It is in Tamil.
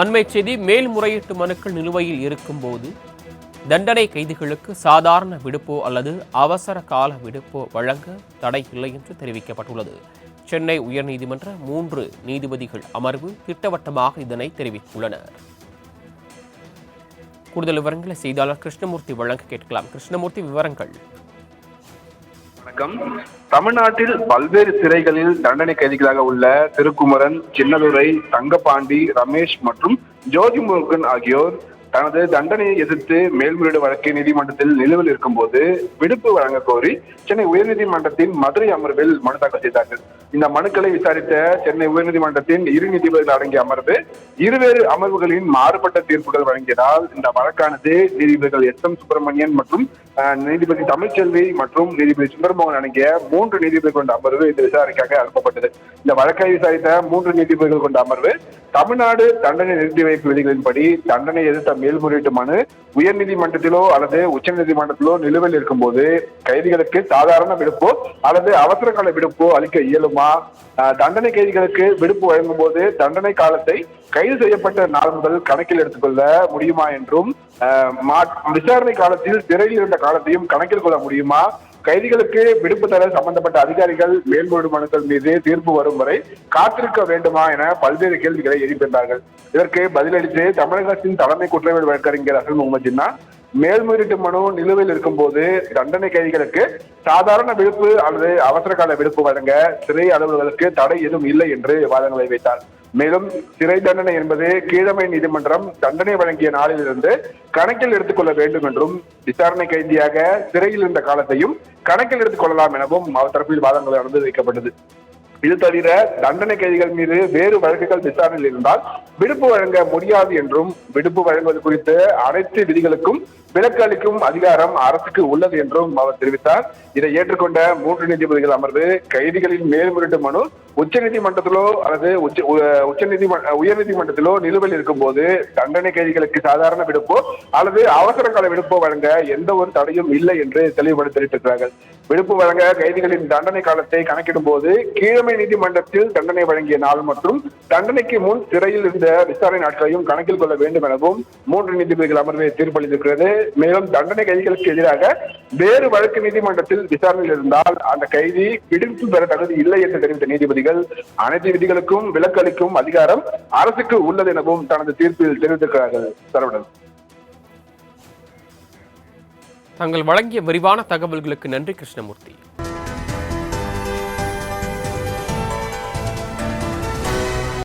அண்மை செய்தி மேல்முறையீட்டு மனுக்கள் நிலுவையில் இருக்கும்போது தண்டனை கைதிகளுக்கு சாதாரண விடுப்போ அல்லது அவசர கால விடுப்போ வழங்க தடை இல்லை என்று தெரிவிக்கப்பட்டுள்ளது. சென்னை உயர்நீதிமன்ற மூன்று நீதிபதிகள் அமர்வு திட்டவட்டமாக இதனை தெரிவித்துள்ளனர். கூடுதல் விவரங்களை செய்தியாளர் கிருஷ்ணமூர்த்தி வழங்க கேட்கலாம். கிருஷ்ணமூர்த்தி விவரங்கள். வணக்கம். தமிழ்நாட்டில் பல்வேறு சிறைகளில் தண்டனை கைதிகளாக உள்ள திருக்குமரன் சின்னதுரை தங்கபாண்டி ரமேஷ் மற்றும் ஜோதி முருகன் ஆகியோர் தனது தண்டனையை எதிர்த்து மேல்முறையீடு வழக்கு நீதிமன்றத்தில் நிலுவையில் இருக்கும்போது விடுப்பு வழங்க கோரி சென்னை உயர்நீதிமன்றத்தின் மதுரை அமர்வில் மனு தாக்கல் செய்தார்கள். இந்த மனுக்களை விசாரித்த சென்னை உயர்நீதிமன்றத்தின் இரு நீதிபதிகள் அடங்கிய அமர்வு இருவேறு அமர்வுகளின் மாறுபட்ட தீர்ப்புகள் வழங்கியதால் இந்த வழக்கானது நீதிபதிகள் எஸ் எம் சுப்பிரமணியன் மற்றும் நீதிபதி தமிழ்ச்செல்வி மற்றும் நீதிபதி சுந்தரமோகன் அடங்கிய மூன்று நீதிபதிகள் கொண்ட அமர்வு இந்த விசாரணைக்காக அனுப்பப்பட்டது. இந்த வழக்கை விசாரித்த மூன்று நீதிபதிகள் கொண்ட அமர்வு தமிழ்நாடு தண்டனை நிறுத்தி வைப்பு விதிகளின்படி தண்டனை எதிர்த்த மேல்முறையீட்டு மனு உயர்நீதிமன்றத்திலோ அல்லது உச்சநீதிமன்றத்திலோ நிலுவையில் இருக்கும்போது கைதிகளுக்கு சாதாரண விடுப்போ அல்லது அவசர கால விடுப்போ அளிக்க இயலுமா? தண்டனை கைதிகளுக்கு விடுப்பு வழங்கும் போது தண்டனை காலத்தை கைது செய்யப்பட்ட நாள் முதல் கணக்கில் எடுத்துக்கொள்ள முடியுமா என்றும் அஹ், மா- விசாரணை காலத்தில் சிறையில் இருந்த காலத்தையும் கணக்கில் கொள்ள முடியுமா? கைதிகளுக்கு விடுப்பு தர சம்பந்தப்பட்ட அதிகாரிகள் மேல்முறையீடு மனுக்கள் மீது தீர்ப்பு வரும் வரை காத்திருக்க வேண்டுமா என பல்வேறு கேள்விகளை எழுப்பியிருந்தார்கள் இதற்கு பதிலளித்து தமிழக அரசின் தலைமை குற்றவியல் வழக்கறிஞர் அசல் முகமது ஜின்னா மேல்முறையீட்டு மனு நிலுவையில் இருக்கும்போது தண்டனை கைதிகளுக்கு சாதாரண விடுப்பு அல்லது அவசர கால விடுப்பு வழங்க சிறை அலுவலர்களுக்கு தடை எதுவும் இல்லை என்று வாதங்களை வைத்தார். மேலும் சிறை தண்டனை என்பது கீழமை நீதிமன்றம் தண்டனை வழங்கிய நாளிலிருந்து கணக்கில் எடுத்துக்கொள்ள வேண்டும் என்றும் விசாரணை கைதியாக சிறையில் இருந்த காலத்தையும் கணக்கில் எடுத்துக் கொள்ளலாம் எனவும் அவர் தரப்பில் வாதங்கள் நடந்து வைக்கப்பட்டது. இது தவிர தண்டனை கைதிகள் மீது வேறு வழக்குகள் விசாரணையில் இருந்தால் விடுப்பு வழங்க முடியாது என்றும் விடுப்பு வழங்குவது குறித்து அனைத்து விதிகளுக்கும் விலக்கு அளிக்கும் அதிகாரம் அரசுக்கு உள்ளது என்றும் அவர் தெரிவித்தார். இதை ஏற்றுக்கொண்ட மூன்று நீதிபதிகள் அமர்வு கைதிகளின் மேல்முறையீட்டு மனு உச்சநீதிமன்றத்திலோ அல்லது உச்ச உ- உச்சநீதிமன்ற உயர்நீதிமன்றத்திலோ நிலுவையில் இருக்கும்போது தண்டனை கைதிகளுக்கு சாதாரண விடுப்போ அல்லது அவசர கால விடுப்போ வழங்க எந்த ஒரு தடையும் இல்லை என்று தெளிவுபடுத்தி விடுப்பு வழங்க கைதிகளின் தண்டனை காலத்தை கணக்கிடும் போது கீழமை நீதிமன்றத்தில் தண்டனை வழங்கிய நாள் மற்றும் தண்டனைக்கு முன் சிறையில் இருந்த விசாரணை நாட்களையும் கணக்கில் கொள்ள வேண்டும் எனவும் மூன்று நீதிபதிகள் அமர்வு தீர்ப்பளித்திருக்கிறது. மேலும் தண்டனை கைதிகளுக்கு எதிராக வேறு வழக்கு நீதிமன்றத்தில் விசாரணையில் இருந்தால் அந்த கைதி விடுப்பு பெற தகுதி இல்லை என்று தெரிவித்த நீதிபதிகள் அனைத்து விதிகளுக்கும் விலக்கு அளிக்கும் அதிகாரம் அரசுக்கு உள்ளது எனவும் தனது தீர்ப்பில் தெரிவித்திருக்கிறார்கள். சரவணன். தாங்கள் வழங்கிய விரிவான தகவல்களுக்கு நன்றி கிருஷ்ணமூர்த்தி.